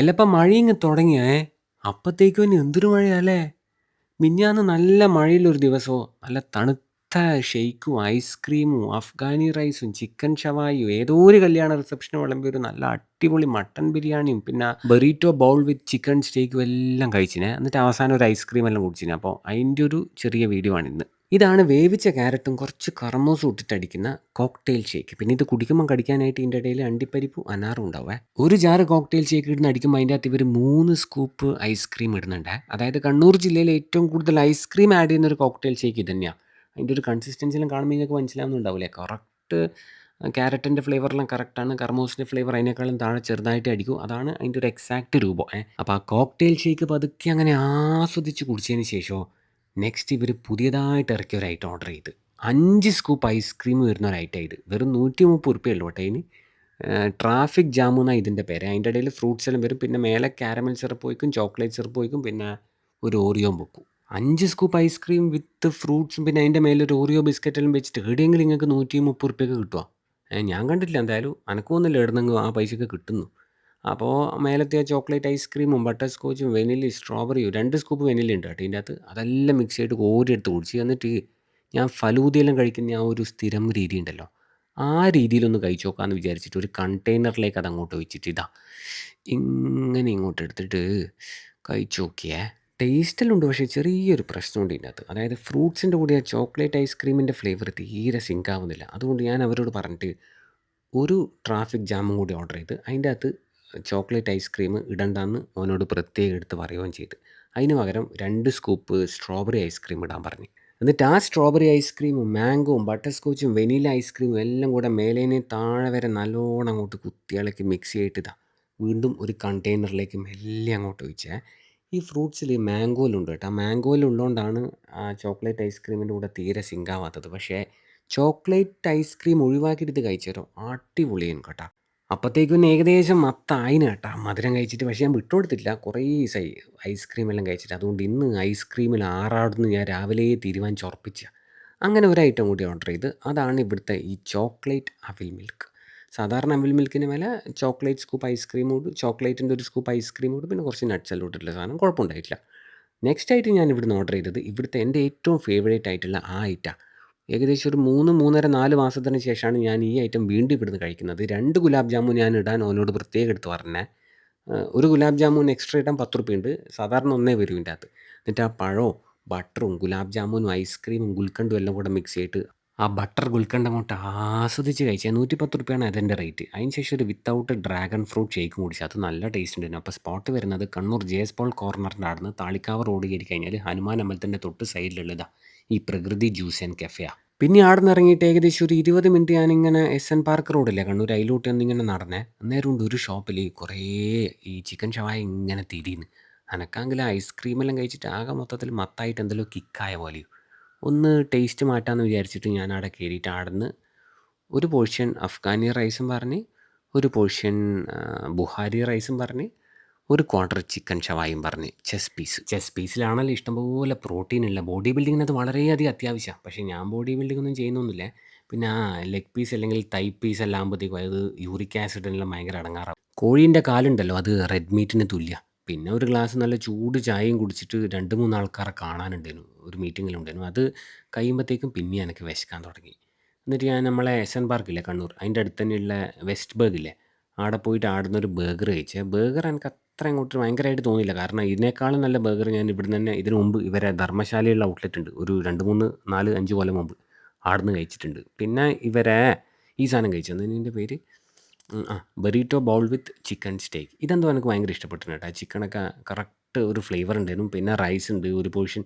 എല്ലപ്പ മഴയിങ്ങ് തുടങ്ങിയേ. അപ്പത്തേക്കും ഇനി എന്തൊരു മഴയാല്ലേ? മിഞ്ഞാന്ന് നല്ല മഴയിലൊരു ദിവസവും നല്ല തണുത്ത ഷെയ്ക്കും ഐസ്ക്രീമും അഫ്ഗാനി റൈസും ചിക്കൻ ഷവായും ഏതോ ഒരു കല്യാണ റിസപ്ഷന് വിളമ്പിയ ഒരു നല്ല അടിപൊളി മട്ടൻ ബിരിയാണിയും പിന്നെ ബെറീറ്റോ ബൗൾ വിത്ത് ചിക്കൻ സ്റ്റേക്കും എല്ലാം കഴിച്ചിനെ. എന്നിട്ട് അവസാനം ഒരു ഐസ്ക്രീം എല്ലാം കുടിച്ചിനെ. അപ്പോൾ അതിന്റെ ഒരു ചെറിയ വീഡിയോ ആണ് ഇന്ന് ഇതാണ് വേവിച്ച ക്യാരറ്റും കുറച്ച് കറമോസും ഇട്ടിട്ട് അടിക്കുന്ന കോക്ടെയിൽ ഷേക്ക്. പിന്നെ ഇത് കുടിക്കുമ്പോൾ കടിക്കാനായിട്ട് ഇതിന്റെ ഇടയിൽ അണ്ടിപ്പരിപ്പും അനാറും ഉണ്ടാവേ ഒരു ജാറ് കോക്ടെയിൽ ഷേക്ക് ഇടുന്ന അടിക്കുമ്പോൾ അതിന്റെ അകത്ത് ഇവർ മൂന്ന് സ്കൂപ്പ് ഐസ്ക്രീം ഇടുന്നുണ്ട്. അതായത് കണ്ണൂർ ജില്ലയിൽ ഏറ്റവും കൂടുതൽ ഐസ്ക്രീം ആഡ് ചെയ്യുന്ന ഒരു കോക്ടെയിൽ ഷേക്ക് ഇത് തന്നെയാണ് അതിന്റെ ഒരു കൺസിസ്റ്റൻസിലും കാണുമ്പോൾ നിങ്ങൾക്ക് മനസ്സിലാവുന്നുണ്ടാവില്ലേ കറക്റ്റ് ക്യാരറ്റിന്റെ ഫ്ലേവറെല്ലാം കറക്റ്റാണ് കർമോസിന്റെ ഫ്ലേവർ അതിനേക്കാളും താഴെ ചെറുതായിട്ട് അടിക്കും. അതാണ് അതിന്റെ ഒരു എക്സാക്റ്റ് രൂപം. അപ്പോൾ ആ കോക്ടെയിൽ ഷേക്ക് പതുക്കെ അങ്ങനെ ആസ്വദിച്ച് കുടിച്ചതിന് ശേഷം നെക്സ്റ്റ് ഇവർ പുതിയതായിട്ട് ഇറക്കിയ ഒരു ഐറ്റം ഓർഡർ ചെയ്ത്. അഞ്ച് സ്കൂപ്പ് ഐസ്ക്രീം വരുന്ന ഒരു ഐറ്റം ഇത് വെറും നൂറ്റി മുപ്പത് ഉറുപ്പ്യേ ഉള്ളൂ കേട്ടോ അതിന് ട്രാഫിക് ജാം എന്നാണ് ഇതിന്റെ പേര്. അതിന്റെ ഇടയിൽ ഫ്രൂട്ട്സ് എല്ലാം വരും. പിന്നെ മേലെ കാരമൽ സിറപ്പ് വയ്ക്കും ചോക്ലേറ്റ് സിറപ്പ് വയ്ക്കും പിന്നെ ഒരു ഓറിയോ വെക്കും. അഞ്ച് സ്കൂപ്പ് ഐസ്ക്രീം വിത്ത് ഫ്രൂട്ട്സും പിന്നെ അതിന്റെ മേലെ ഒരു ഓറിയോ ബിസ്ക്കറ്റ് എല്ലാം വെച്ചിട്ട് എവിടെയെങ്കിലും നിങ്ങൾക്ക് നൂറ്റി മുപ്പത് ഉറുപ്പ്യക്ക് കിട്ടുമോ ഞാൻ കണ്ടിട്ടില്ല. എന്തായാലും അനക്കൊന്നുമില്ല എവിടുന്നെങ്കിൽ ആ പൈസക്ക് കിട്ടുന്നു. അപ്പോൾ മേലത്തെ ചോക്ലേറ്റ് ഐസ്ക്രീമും ബട്ടർ സ്കോച്ചും വെനിലയും സ്ട്രോബെറിയും രണ്ട് സ്കൂപ്പ് വെനില ഉണ്ട് കേട്ടോ ഇതിന്റെ അകത്ത് അതെല്ലാം മിക്സ് ചെയ്തിട്ട് കോരിയെടുത്ത് കുടിച്ച് എന്നിട്ട് ഞാൻ ഫലൂദയെല്ലാം കഴിക്കുന്ന ആ ഒരു സ്ഥിരം രീതി ഉണ്ടല്ലോ. ആ രീതിയിലൊന്ന് കഴിച്ചു നോക്കാമെന്ന് വിചാരിച്ചിട്ട് ഒരു കണ്ടെയ്നറിലേക്ക് അത് അങ്ങോട്ട് വെച്ചിട്ട് ഇതാ ഇങ്ങനെ ഇങ്ങോട്ട് എടുത്തിട്ട് കഴിച്ചു നോക്കിയേ. ടേസ്റ്റെല്ലാം ഉണ്ട് പക്ഷേ ചെറിയൊരു പ്രശ്നമുണ്ട് ഇതിനകത്ത്. അതായത് ഫ്രൂട്ട്സിന്റെ കൂടെ ആ ചോക്ലേറ്റ് ഐസ്ക്രീമിന്റെ ഫ്ലേവർ തീരെ സിങ്ക് ആവുന്നില്ല. അതുകൊണ്ട് ഞാൻ അവരോട് പറഞ്ഞിട്ട് ഒരു ട്രാഫിക് ജാമും കൂടി ഓർഡർ ചെയ്ത് അതിന്റെ അകത്ത് ചോക്ലേറ്റ് ഐസ്ക്രീം ഇടണ്ടെന്ന് അവനോട് പ്രത്യേകം എടുത്ത് പറയുകയും ചെയ്ത്. അതിന് പകരം രണ്ട് സ്കൂപ്പ് സ്ട്രോബെറി ഐസ്ക്രീം ഇടാൻ പറഞ്ഞു. എന്നിട്ട് ആ സ്ട്രോബെറി ഐസ്ക്രീമും മാംഗോവും ബട്ടർ സ്കോച്ചും വെനില ഐസ്ക്രീമും എല്ലാം കൂടെ മേലേനെ താഴെ വരെ നല്ലോണം അങ്ങോട്ട് കുത്തിയാളേക്ക് മിക്സ് ചെയ്തിട്ട് ഇതാ വീണ്ടും ഒരു കണ്ടെയ്നറിലേക്ക് മെല്ലെ അങ്ങോട്ട് ഒഴിച്ചേ. ഈ ഫ്രൂട്ട്സിൽ മാംഗോയിലുണ്ട് കേട്ടോ. മാംഗോയിലുള്ളതുകൊണ്ടാണ് ആ ചോക്ലേറ്റ് ഐസ്ക്രീമിന്റെ കൂടെ തീരെ സിങ്കാവാത്തത് പക്ഷേ ചോക്ലേറ്റ് ഐസ്ക്രീം ഒഴിവാക്കിയിട്ട് ഇത് കഴിച്ചേരോ? അടിപൊളിയാണ് കേട്ടോ. അപ്പോഴത്തേക്കും ഏകദേശം മത്തായിന് കേട്ടോ. മധുരം കഴിച്ചിട്ട് പക്ഷേ ഞാൻ വിട്ടുകൊടുത്തില്ല. കുറേ ദിവസമായി ഐസ്ക്രീം എല്ലാം കഴിച്ചിട്ട്. അതുകൊണ്ട് ഇന്ന് ഐസ്ക്രീമിൽ ആറാടുന്ന് ഞാൻ രാവിലെ തീരുമാനിച്ച് ഉറപ്പിച്ച അങ്ങനെ ഒരു ഐറ്റം കൂടി ഓർഡർ ചെയ്ത്. അതാണ് ഇവിടുത്തെ ഈ ചോക്ലേറ്റ് അവിൽ മിൽക്ക്. സാധാരണ അവിൽ മിൽക്കിന് മേലെ ചോക്ലേറ്റ് സ്കൂപ്പ് ഐസ്ക്രീം ഐസ്ക്രീമോട് ചോക്ലേറ്റിന്റെ ഒരു സ്കൂപ്പ് ഐസ്ക്രീം ഐസ്ക്രീമോട് പിന്നെ കുറച്ച് നട്ട്സ് എല്ലാം സാധനം കുഴപ്പമുണ്ടായിട്ടില്ല. നെക്സ്റ്റ് ആയിട്ട് ഞാൻ ഇവിടുന്ന് ഓർഡർ ചെയ്തത് ഇവിടുത്തെ എന്റെ ഏറ്റവും ഫേവറേറ്റ് ആയിട്ടുള്ള ആ ഐറ്റാണ് ഏകദേശം ഒരു മൂന്ന് മൂന്നര നാല് മാസത്തിന് ശേഷമാണ് ഞാൻ ഈ ഐറ്റം വീണ്ടും ഇവിടുന്ന് കഴിക്കുന്നത്. രണ്ട് ഗുലാബ് ജാമുൻ ഞാൻ ഇടാൻ ഓനോട് പ്രത്യേകം എടുത്ത് പറഞ്ഞേ. ഒരു ഗുലാബ് ജാമുൻ എക്സ്ട്രാ ഇടാൻ പത്ത് റുപ്യ ഉണ്ട് സാധാരണ ഒന്നേ വരും ഇതിന്റെ അകത്ത്. എന്നിട്ട് ആ പഴവും ബട്ടറും ഗുലാബ് ജാമുനും ഐസ്ക്രീമും ഗുൽക്കണ്ടും എല്ലാം കൂടെ മിക്സ് ചെയ്തിട്ട് ആ ബട്ടർ ഗുൽക്കണ്ട അങ്ങോട്ട് ആസ്വദിച്ച് കഴിച്ചാൽ നൂറ്റി പത്ത് റുപ്യാണ് അതിന്റെ റേറ്റ്. അതിന് ശേഷം ഒരു വിത്തൗട്ട് ഡ്രാഗൺ ഫ്രൂട്ട് ഷേക്ക് കുടിച്ചു. അത് നല്ല ടേസ്റ്റ് ഉണ്ടായിരുന്നു. അപ്പോൾ സ്പോട്ട് വരുന്നത് കണ്ണൂർ ജെ എസ് പോൾ കോർണറിന്റെ അടുന്ന് താളിക്കാവ് റോഡ് കയറി കഴിഞ്ഞാൽ ഹനുമാൻ അമ്പലത്തിന്റെ തൊട്ട് സൈഡിലുള്ളതാ ഈ പ്രകൃതി ജ്യൂസ് ആൻഡ് കഫെയാണ് പിന്നെ അവിടെ നിന്ന് ഇറങ്ങിയിട്ട് ഏകദേശം ഒരു ഇരുപത് മിനിറ്റ് ഞാനിങ്ങനെ എസ് എൻ പാർക്ക് റോഡില്ലേ കണ്ണൂർ അതിലോട്ട് ഒന്നിങ്ങനെ നടന്നേ. അന്നേരം കൊണ്ട് ഒരു ഷോപ്പിൽ കുറേ ഈ ചിക്കൻ ഷവായ ഇങ്ങനെ തിരിയുന്നു. അനക്കാങ്കിൽ ഐസ്ക്രീമെല്ലാം കഴിച്ചിട്ട് ആകെ മൊത്തത്തിൽ മത്തായിട്ട് എന്തെങ്കിലും കിക്കായ പോലെയോ. ഒന്ന് ടേസ്റ്റ് മാറ്റാമെന്ന് വിചാരിച്ചിട്ട് ഞാൻ അവിടെ കയറിയിട്ട് അവിടെ നിന്ന് ഒരു പോർഷൻ അഫ്ഗാനി റൈസും പറഞ്ഞ് ഒരു പോർഷൻ ബുഹാരി റൈസും പറഞ്ഞ് ഒരു ക്വാർട്ടർ ചിക്കൻ ഷവായും പറഞ്ഞ് ചെസ് പീസ് ചെസ് പീസിലാണല്ലോ ഇഷ്ടംപോലെ പ്രോട്ടീൻ ഉള്ള. ബോഡി ബിൽഡിങ്ങിന് അത് വളരെയധികം അത്യാവശ്യമാണ് പക്ഷേ ഞാൻ ബോഡി ബിൽഡിംഗ് ഒന്നും ചെയ്യുന്നൊന്നുമില്ല. പിന്നെ ആ ലെഗ് പീസ് അല്ലെങ്കിൽ തൈ പീസ് എല്ലാം ആകുമ്പോഴത്തേക്കും അത് യൂറിക് ആസിഡിനെല്ലാം ഭയങ്കര അടങ്ങാറാവും. കോഴീന്റെ കാലുണ്ടല്ലോ അത് റെഡ് മീറ്റിന് തുല്യ. പിന്നെ ഒരു ഗ്ലാസ് നല്ല ചൂട് ചായയും കുടിച്ചിട്ട് രണ്ട് മൂന്ന് ആൾക്കാരെ കാണാനുണ്ടായിരുന്നു. ഒരു മീറ്റിങ്ങിലുണ്ടായിരുന്നു അത് കഴിയുമ്പോഴത്തേക്കും പിന്നെ എനിക്ക് വിശക്കാൻ തുടങ്ങി. എന്നിട്ട് ഞാൻ നമ്മളെ എസ് എൻ പാർക്കില്ലേ കണ്ണൂർ അതിന്റെ അടുത്ത് തന്നെയുള്ള വെസ്റ്റ് ബർഗ് ഇല്ലേ അവിടെ പോയിട്ട് ആടുന്ന ഒരു ബർഗർ കഴിച്ചേ ബർഗർ എനിക്ക് അത്ര അങ്ങോട്ട് ഭയങ്കരമായിട്ട് തോന്നിയില്ല. കാരണം ഇതിനേക്കാളും നല്ല ബർഗർ ഞാൻ ഇവിടുന്ന് തന്നെ ഇതിനു മുമ്പ് ഇവരെ ധർമ്മശാലയുള്ള ഔട്ട്ലെറ്റ് ഉണ്ട്. ഒരു രണ്ട് മൂന്ന് നാല് അഞ്ച് കൊല്ലം മുമ്പ് ആടുന്ന് കഴിച്ചിട്ടുണ്ട്. പിന്നെ ഇവരെ ഈ സാധനം കഴിച്ചത് ഇതിന്റെ പേര്? ഉം, ആ. Burrito bowl with chicken steak ഇതെന്തോ എനിക്ക് ഭയങ്കര ഇഷ്ടപ്പെട്ടിട്ടുണ്ട് കേട്ടോ. ചിക്കനൊക്കെ കറക്റ്റ് ഒരു ഫ്ലേവർ ഉണ്ടായിരുന്നു. പിന്നെ റൈസ് ഉണ്ട് ഒരു പോർഷൻ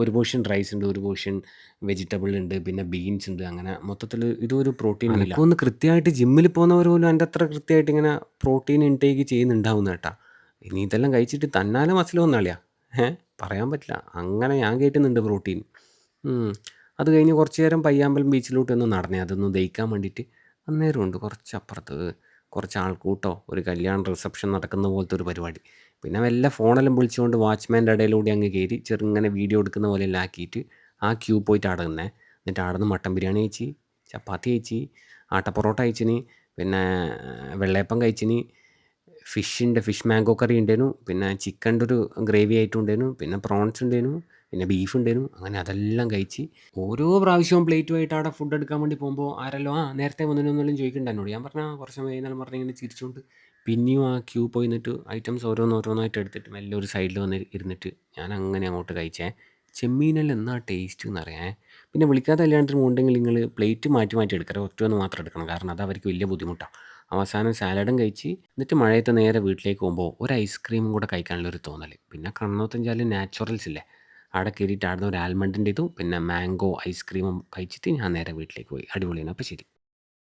ഒരു പോർഷൻ റൈസ് ഉണ്ട് ഒരു പോർഷൻ വെജിറ്റബിൾ ഉണ്ട് പിന്നെ ബീൻസ് ഉണ്ട്. അങ്ങനെ മൊത്തത്തിൽ ഇതൊരു പ്രോട്ടീൻ ഇല്ല. ഒന്ന് കൃത്യമായിട്ട് ജിമ്മിൽ പോകുന്നവർ പോലും എന്റെ അത്ര കൃത്യമായിട്ട് ഇങ്ങനെ പ്രോട്ടീൻ ഇൻടേക്ക് ചെയ്യുന്നുണ്ടാവുന്ന കേട്ടാ. ഇനി ഇതെല്ലാം കഴിച്ചിട്ട് തന്നാലെ മസിൽ വന്നാളിയാ ഏ പറയാൻ പറ്റില്ല. അങ്ങനെ ഞാൻ കേട്ടുന്നുണ്ട് പ്രോട്ടീൻ. അത് കഴിഞ്ഞ് കുറച്ച് നേരം പയ്യാമ്പലം ബീച്ചിലോട്ട് ഒന്ന് നടന്നേ. അതൊന്ന് ദഹിക്കാൻ വേണ്ടിയിട്ട് അന്നേരം ഉണ്ട് കുറച്ച് അപ്പുറത്ത് കുറച്ച് ആൾക്കൂട്ടോ ഒരു കല്യാണ റിസപ്ഷൻ നടക്കുന്ന പോലത്തെ ഒരു പരിപാടി പിന്നെ വല്ല ഫോണെല്ലാം വിളിച്ചുകൊണ്ട് വാച്ച്മാന്റെ ഇടയിലൂടെ അങ്ങ് കയറി ചെറുങ്ങനെ വീഡിയോ എടുക്കുന്ന പോലെ എല്ലാം ആക്കിയിട്ട് ആ ക്യൂ പോയിട്ട് അവിടെ നിന്നേ എന്നിട്ട് അവിടെ നിന്ന് മട്ടൻ ബിരിയാണി കഴിച്ച് ചപ്പാത്തി കഴിച്ച് ആട്ടപ്പൊറോട്ട കഴിച്ചിന് പിന്നെ വെള്ളയപ്പം കഴിച്ചിന് ഫിഷിന്റെ ഫിഷ് മാംഗോ കറി ഉണ്ടേനു. പിന്നെ ചിക്കന്റെ ഒരു ഗ്രേവി ആയിട്ടുണ്ടേനു പിന്നെ പ്രോൺസ് ഉണ്ടേനു. പിന്നെ ബീഫ് ഉണ്ടായിരുന്നു അങ്ങനെ അതെല്ലാം കഴിച്ച് ഓരോ പ്രാവശ്യവും പ്ലേറ്റുമായിട്ട് അവിടെ ഫുഡ് എടുക്കാൻ വേണ്ടി പോകുമ്പോൾ ആരെല്ലോ "ആ നേരത്തെ വന്നിനോ?" എന്നെല്ലാം ചോദിക്കുന്നുണ്ട് എന്നോട്. ഞാൻ പറഞ്ഞാൽ "ആ കുറച്ച് വൈകുന്നേരം എന്നെല്ലാം പറഞ്ഞ് ഇങ്ങനെ ചിരിച്ചുകൊണ്ട് പിന്നെയും ആ ക്യൂ പോയി നിന്നിട്ട് ഐറ്റംസ് ഓരോന്നോരോന്നായിട്ട് എടുത്തിട്ട് മെല്ലെ ഒരു സൈഡിൽ വന്ന് ഇരുന്നിട്ട് ഞാൻ അങ്ങനെ അങ്ങോട്ട് കഴിച്ചേ. ചെമ്മീനെല്ലാം എന്നാ ടേസ്റ്റ് എന്നറിയാം പിന്നെ വിളിക്കാത്ത കല്യാണത്തിന് പോകുന്നുണ്ടെങ്കിൽ നിങ്ങൾ പ്ലേറ്റ് മാറ്റി മാറ്റി എടുക്കരുത്. ഒന്ന് മാത്രം എടുക്കണം. കാരണം അത് അവർക്ക് വലിയ ബുദ്ധിമുട്ടാണ്. അവസാനം സാലഡും കഴിച്ച് എന്നിട്ട് മഴയത്ത് നേരെ വീട്ടിലേക്ക് പോകുമ്പോൾ ഒരു ഐസ്ക്രീമും കൂടെ കഴിക്കാനുള്ള ഒരു തോന്നൽ. പിന്നെ കണ്ണോത്തഞ്ചാൽ നാച്ചുറൽസ് ഇല്ലേ അവിടെ കയറിയിട്ട് അവിടുന്ന് ഒരു ആൽമണ്ടിന്റെ ഇതും പിന്നെ മാംഗോ ഐസ്ക്രീമും കഴിച്ചിട്ട് ഞാൻ നേരെ വീട്ടിലേക്ക് പോയി. അടിപൊളിയാണ്. അപ്പോൾ ശരി.